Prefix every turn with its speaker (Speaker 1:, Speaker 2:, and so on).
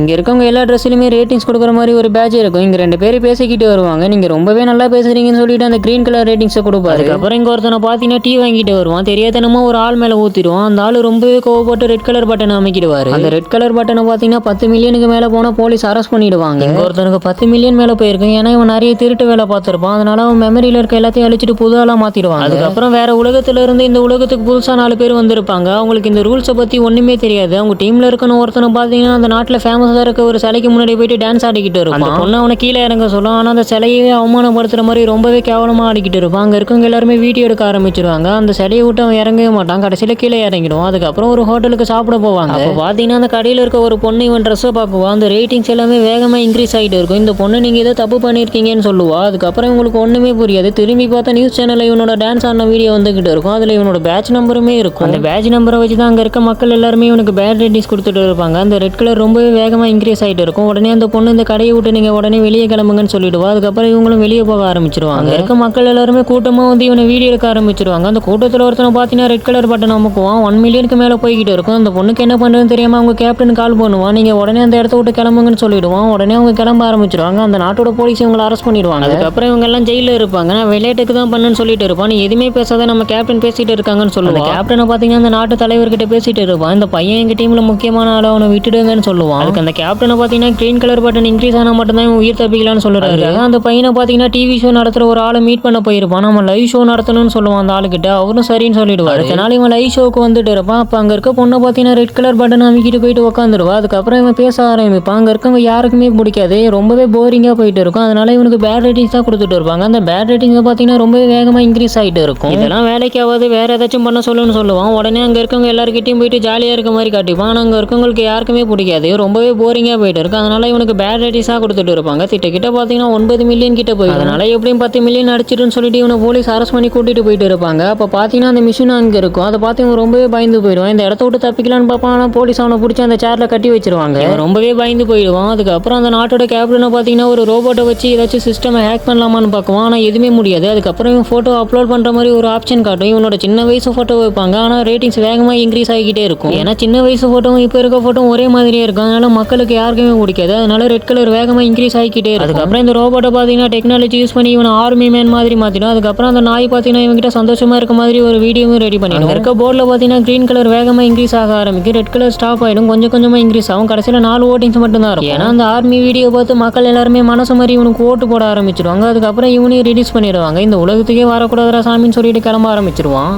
Speaker 1: இங்கே இருக்கவங்க எல்லா ட்ரெஸ்லையுமே ரேட்டிங்ஸ் கொடுக்குற மாதிரி ஒரு பேட்ச் இருக்கும். இங்கே ரெண்டு பேரும் பேசிக்கிட்டு வருவாங்க. நீங்கள் ரொம்பவே நல்லா பேசுறீங்கன்னு சொல்லிட்டு அந்த க்ரீன் கலர் ரேட்டிங்ஸை கொடுப்பாரு. அதுக்கப்புறம் இங்கே ஒருத்தனை பார்த்தீங்கன்னா டீ வாங்கிட்டு வருவான். தெரியாதனமா ஒரு ஆள் மேலே ஊற்றிடுவான் அந்த ஆள் ரொம்பவே கோவப்பட்டு ரெட் கலர் பட்டனை அமைக்கிடுவார். அந்த ரெட் கலர் பட்டனை பார்த்தீங்கன்னா பத்து மில்லியனுக்கு மேலே போனால் போலீஸ் அரெஸ்ட் பண்ணிடுவாங்க. இங்கே ஒருத்தனுக்கு பத்து மில்லியன் மேலே போயிருக்கும். ஏன்னா இவன் நிறைய திருட்டு வேலை பார்த்துருப்பான். அதனால அவன் மெமரியில் இருக்க எல்லாத்தையும் அழிச்சிட்டு புது ஆளாக மாற்றிடுவான் அதுக்கப்புறம் வேற உலகத்துல இருந்து இந்த உலகத்துக்கு புதுசாக நாலு பேர் வந்திருப்பாங்க. அவங்களுக்கு இந்த ரூல்ஸை பற்றி ஒன்றுமே தெரியாது. அவங்க டீமில் இருக்கணும் ஒருத்தனை பார்த்தீங்கன்னா அந்த நாட்டில் ஃபேமஸாக இருக்க ஒரு சிலைக்கு முன்னாடி போயிட்டு டான்ஸ் ஆடிக்கிட்டு இருப்பான். அந்த பொண்ணு அவனை கீழே இறங்க சொல்லும். ஆனால் அந்த சிலையவே அவமானப்படுத்துற மாதிரி ரொம்பவே கேவலமாக ஆடிக்கிட்டு இருப்பான். அங்கே இருக்கவங்க எல்லாருமே வீடியோ எடுக்க ஆரம்பிச்சிருவாங்க. அந்த சிலையை விட்டு அவன் இறங்கவே மாட்டான். கடைசியில் கீழே இறங்கிடுவான். அதுக்கப்புறம் ஒரு ஹோட்டலுக்கு சாப்பிட போவாங்க. அப்போ பார்த்தீங்கன்னா அந்த கடையில் இருக்க ஒரு பொண்ணு இவன் ட்ரெஸ்ஸை பார்க்குவா அந்த ரேட்டிங்ஸ் எல்லாமே வேகமாக இன்க்ரீஸ் ஆகிட்டு இருக்கும். இந்த பொண்ணு நீங்கள் ஏதோ தப்பு பண்ணியிருக்கீங்கன்னு சொல்லுவா. அதுக்கப்புறம் இவங்களுக்கு ஒன்றுமே புரியாது. திரும்பி பார்த்தா நியூஸ் சேனலில் இவனோட டான்ஸ் ஆடின வீடியோ வந்துகிட்டு இருக்கும். அதில் இவனோட பேட்ச் நம்பருமே இருக்கும். அந்த பேட்ச் நம்பரை வச்சு தான் அங்கே இருக்க மக்கள் எல்லாருமே இவனுக்கு பேட் ரேட்டிங்ஸ் கொடுத்துட்டு இருப்பாங்க. அந்த ரெட் கலர் ரொம்பவே வேகமாக இன்க்ரீஸ் ஆகிட்டு இருக்கும். உடனே அந்த பொண்ணு இந்த கடையை விட்டு நீங்கள் உடனே வெளியே கிளம்புங்கன்னு சொல்லிடுவா. அதுக்கப்புறம் இவங்களும் வெளியே போக ஆரம்பிச்சிருவாங்க. அங்க இருக்க மக்கள் எல்லாருமே கூட்டமாக வந்து இவனை வீடியோ எடுக்க ஆரம்பிச்சிருவாங்க. அந்த கூட்டத்தில் ஒருத்தனை பார்த்தீங்கன்னா ரெட் கலர் பட்டன் அமுக்குவான். ஒன் மில்லியனுக்கு மேலே போய்கிட்டு இருக்கும். அந்த பொண்ணுக்கு என்ன பண்ணுறதுன்னு தெரியாமல் அவங்க கேப்டன் கால் பண்ணுவான். நீங்கள் உடனே அந்த இடத்த விட்டு கிளம்புங்கன்னு சொல்லிடுவான். உடனே அவங்க கிளம்ப ஆரம்பிச்சிருவாங்க. அந்த நாட்டோட போலீஸ் இவங்களை அரெஸ்ட் பண்ணிடுவாங்க. அதுக்கப்புறம் இவங்க எல்லாம் ஜெயிலில் இருப்பாங்க. நான் விளையாட்டுக்கு தான் பண்ணுன்னு சொல்லிட்டு இருப்பான். நீ எதுவுமே பேசாத நம்ம கேப்டன் பேசிட்டு இருக்காங்கன்னு சொல்லுவான் கேப்டனை பார்த்தீங்கன்னா அந்த நாட்டு தலைவர்கிட்ட பேசிட்டு இருப்பான். இந்த பையன் எங்க டீமில் முக்கியமான ஆளை அவனை விட்டுடுங்கன்னு சொல்லுவான். அதுக்கு அந்த கேப்டனை பார்த்தீங்கன்னா க்ரீன் கலர் பட்டன் இன்க்ரீஸ் ஆனால் மட்டும்தான் இவன் உயிர் தப்பிக்கலாம்னு சொல்றாரு அந்த பையனை பார்த்தீங்கன்னா டிவி ஷோ நடத்துற ஒரு ஆளை மீட் பண்ண போயிருப்பான். நம்ம லைவ் ஷோ நடத்தணும்னு சொல்லுவான் அந்த ஆளுகிட்ட. அவரும் சரின்னு சொல்லிடுவார். அடுத்த நாள் இவன் லைவ் ஷோக்கு வந்துட்டு இருப்பான். அப்போ அங்கே இருக்க பொண்ணை பார்த்தீங்கன்னா ரெட் கலர் பட்டன் அமைக்கிட்டு போயிட்டு உட்காந்துருவா அதுக்கப்புறம் இவன் பேச ஆரம்பிப்பான். அங்கே இருக்கவங்க யாருக்குமே பிடிக்காது. ரொம்பவே போரிங்காக போயிட்டு இருக்கும். அதனால இவனுக்கு பேட் ரேட்டிங்ஸ் தான் கொடுத்துட்டு இருப்பாங்க. அந்த பேட் ரேட்டிங்கை பார்த்தீங்கன்னா ரொம்பவே வேகமாக இன்க்ரீஸ் ஆகிட்டு இருக்கும். இதெல்லாம் வேலைக்கு ஆகாது வேற ஏதாச்சும் பண்ண சொல்லுன்னு சொல்லுவான். உடனே அங்கே இருக்கவங்க எல்லாருக்கிட்டையும் போயிட்டு ஜாலியாக இருக்க மாதிரி காட்டிப்பான். ஆனால் அங்கே இருக்கவங்களுக்கு யாருக்குமே பிடிக்காது. ரொம்பவே போரிங்காக போயிட்டு இருக்கு. அதனால இவனுக்கு பேட் ரேட்டிங்ஸாக கொடுத்துட்டு இருப்பாங்க. திட்ட கிட்ட பார்த்தீங்கன்னா ஒன்பது மில்லியன் கிட்ட போய் அதனால எப்படியும் பத்து மில்லியன் அடிச்சிட்டுன்னு சொல்லிட்டு இவனை போலீஸ் அரெஸ்ட் பண்ணி கூட்டிட்டு போயிட்டு இருப்பாங்க. அப்போ பார்த்தீங்கன்னா அந்த மிஷின் அங்கே இருக்கும். அதை பார்த்து இவன் ரொம்பவே பயந்து போயிடுவான். இந்த இடத்த விட்டு தப்பிக்கலான்னு பார்ப்பான். ஆனால் போலீஸ் அவனை பிடிச்சி அந்த சேரில் கட்டி வச்சிருவாங்க. ரொம்பவே பயந்து போயிடுவான். அதுக்கப்புறம் அந்த நாட்டோட கேப்டனை பார்த்தீங்கன்னா ஒரு ரோபோட்டை வச்சு ஏதாச்சும் சிஸ்டமை ஹேக் பண்ணலாமான்னு பார்க்குவான். ஆனால் எதுவுமே முடியாது. அதுக்கப்புறம் இவன் ஃபோட்டோ அப்லோட் பண்ணுற மாதிரி ஒரு ஆப்ஷன் காட்டும். இவனோட சின்ன வயசு ஃபோட்டோ வைப்பாங்க. ஆனால் ரேட்டிங்ஸ் வேகமாக இன்க்ரீஸ் ஆகிக்கிட்டே இருக்கும். ஏன்னா சின்ன வயசு ஃபோட்டோவும் இப்போ இருக்க ஃபோட்டோவும் ஒரே மாதிரியே இருக்கும். அதனால மக்களுக்கு யாருக்குமே பிடிக்காது. அதனால ரெட் கலர் வேகமாக இன்க்ரீஸ் ஆகிக்கிட்டே இருக்கும். அதுக்கப்புறம் இந்த ரோபோட்டை பார்த்தீங்கன்னா டெக்னாலஜி யூஸ் பண்ணி இவனை ஆர்மி மேன் மாதிரி மாற்றிடும் அதுக்கப்புறம் அந்த நாய் பார்த்தீங்கன்னா இவங்கிட்ட சந்தோஷமா இருக்க மாதிரி ஒரு வீடியோவும் ரெடி பண்ணிடும். இருக்க போர்டில் பார்த்தீங்கன்னா க்ரீன் கலர் வேகமாக இன்க்ரீஸ் ஆக ஆரம்பிக்கும். ரெட் கலர் ஸ்டாப் ஆகிடும் கொஞ்சம் கொஞ்சமாக இன்க்ரீஸ் ஆகும். கடைசியில் நாலு ஓட்டிங்ஸ் மட்டும் தான் இருக்கும். ஏன்னா அந்த ஆர்மி வீடியோ பார்த்து மக்கள் எல்லாருமே மனசு மாதிரி இவனுக்கு ஓட்டு போட ஆரம்பிச்சிருவாங்க. அதுக்கப்புறம் இவனையும் ரிலீஸ் பண்ணிடுவாங்க. இந்த உலகத்துக்கே வரக்கூடாதுரா சாமின்னு சொல்லிட்டு கிளம்ப ஆரம்பிச்சிருவான்.